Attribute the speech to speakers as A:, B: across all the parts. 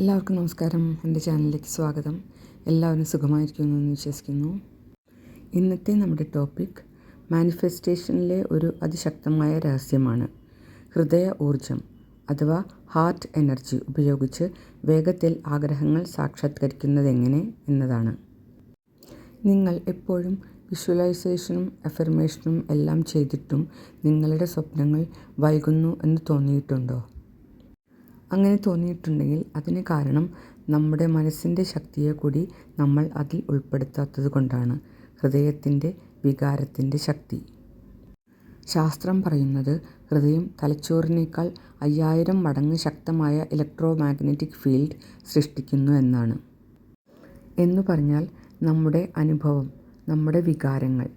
A: എല്ലാവർക്കും നമസ്കാരം. എന്റെ ചാനലിലേക്ക് സ്വാഗതം. എല്ലാവരും സുഖമായിരിക്കുന്നു എന്ന് വിശ്വസിക്കുന്നു. ഇന്നത്തെ നമ്മുടെ ടോപ്പിക് മാനിഫെസ്റ്റേഷനിലെ ഒരു അതിശക്തമായ രഹസ്യമാണ്. ഹൃദയ ഊർജം അഥവാ ഹാർട്ട് എനർജി ഉപയോഗിച്ച് വേഗത്തിൽ ആഗ്രഹങ്ങൾ സാക്ഷാത്കരിക്കുന്നതെങ്ങനെ എന്നതാണ്. നിങ്ങൾ എപ്പോഴും വിഷ്വലൈസേഷനും അഫർമേഷനും എല്ലാം ചെയ്തിട്ടും നിങ്ങളുടെ സ്വപ്നങ്ങൾ വൈകുന്നു എന്ന് തോന്നിയിട്ടുണ്ടോ? അങ്ങനെ തോന്നിയിട്ടുണ്ടെങ്കിൽ അതിന് കാരണം നമ്മുടെ മനസ്സിന്റെ ശക്തിയെ കൂടി നമ്മൾ അതിൽ ഉൾപ്പെടുത്താത്തത് കൊണ്ടാണ്. ഹൃദയത്തിന്റെ വികാരത്തിന്റെ ശക്തി. ശാസ്ത്രം പറയുന്നത് ഹൃദയം തലച്ചോറിനേക്കാൾ അയ്യായിരം മടങ്ങ് ശക്തമായ ഇലക്ട്രോ മാഗ്നറ്റിക് ഫീൽഡ് സൃഷ്ടിക്കുന്നു എന്നാണ്. എന്നു പറഞ്ഞാൽ നമ്മുടെ അനുഭവം നമ്മുടെ വികാരങ്ങൾ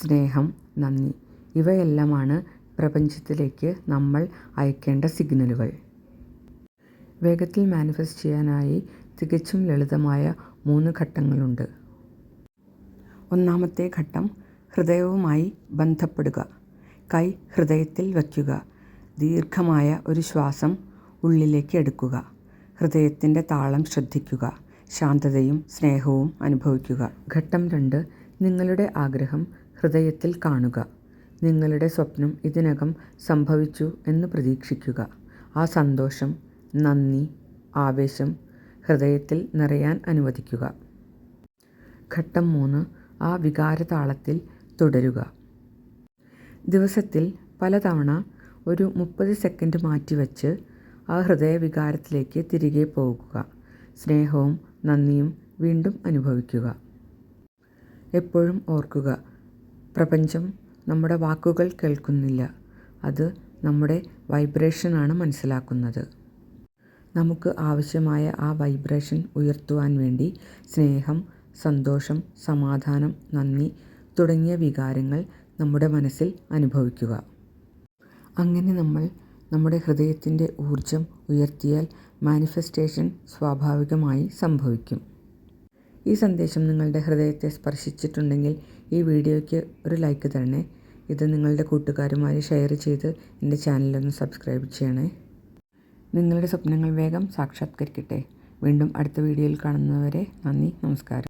A: സ്നേഹം നന്ദി ഇവയെല്ലാമാണ് പ്രപഞ്ചത്തിലേക്ക് നമ്മൾ അയക്കേണ്ട സിഗ്നലുകൾ. വേഗത്തിൽ മാനിഫെസ്റ്റ് ചെയ്യാനായി തികച്ചും ലളിതമായ മൂന്ന് ഘട്ടങ്ങളുണ്ട്. ഒന്നാമത്തെ ഘട്ടം ഹൃദയവുമായി ബന്ധപ്പെടുക. കൈ ഹൃദയത്തിൽ വയ്ക്കുക. ദീർഘമായ ഒരു ശ്വാസം ഉള്ളിലേക്ക് എടുക്കുക. ഹൃദയത്തിന്റെ താളം ശ്രദ്ധിക്കുക. ശാന്തതയും സ്നേഹവും അനുഭവിക്കുക. ഘട്ടം രണ്ട് നിങ്ങളുടെ ആഗ്രഹം ഹൃദയത്തിൽ കാണുക. നിങ്ങളുടെ സ്വപ്നം ഇതിനകം സംഭവിച്ചു എന്ന് പ്രതീക്ഷിക്കുക. ആ സന്തോഷം നന്ദി ആവേശം ഹൃദയത്തിൽ നിറയാൻ അനുവദിക്കുക. ഘട്ടം മൂന്ന് ആ വികാരതാളത്തിൽ തുടരുക. ദിവസത്തിൽ പലതവണ ഒരു മുപ്പത് സെക്കൻഡ് മാറ്റിവെച്ച് ആ ഹൃദയ വികാരത്തിലേക്ക് തിരികെ പോകുക. സ്നേഹവും നന്ദിയും വീണ്ടും അനുഭവിക്കുക. എപ്പോഴും ഓർക്കുക പ്രപഞ്ചം നമ്മുടെ വാക്കുകൾ കേൾക്കുന്നില്ല. അത് നമ്മുടെ വൈബ്രേഷനാണ് മനസ്സിലാക്കുന്നത്. നമുക്ക് ആവശ്യമായ ആ വൈബ്രേഷൻ ഉയർത്തുവാൻ വേണ്ടി സ്നേഹം സന്തോഷം സമാധാനം നന്ദി തുടങ്ങിയ വികാരങ്ങൾ നമ്മുടെ മനസ്സിൽ അനുഭവിക്കുക. അങ്ങനെ നമ്മൾ നമ്മുടെ ഹൃദയത്തിന്റെ ഊർജം ഉയർത്തിയാൽ മാനിഫെസ്റ്റേഷൻ സ്വാഭാവികമായി സംഭവിക്കും. ഈ സന്ദേശം നിങ്ങളുടെ ഹൃദയത്തെ സ്പർശിച്ചിട്ടുണ്ടെങ്കിൽ ഈ വീഡിയോയ്ക്ക് ഒരു ലൈക്ക് തരണേ. ഇത് നിങ്ങളുടെ കൂട്ടുകാരുമായി ഷെയർ ചെയ്ത് എന്റെ ചാനലൊന്ന് സബ്സ്ക്രൈബ് ചെയ്യണേ. നിങ്ങളുടെ സ്വപ്നങ്ങൾ വേഗം സാക്ഷാത്കരിക്കട്ടെ. വീണ്ടും അടുത്ത വീഡിയോയിൽ കാണുന്നവരെ നന്ദി നമസ്കാരം.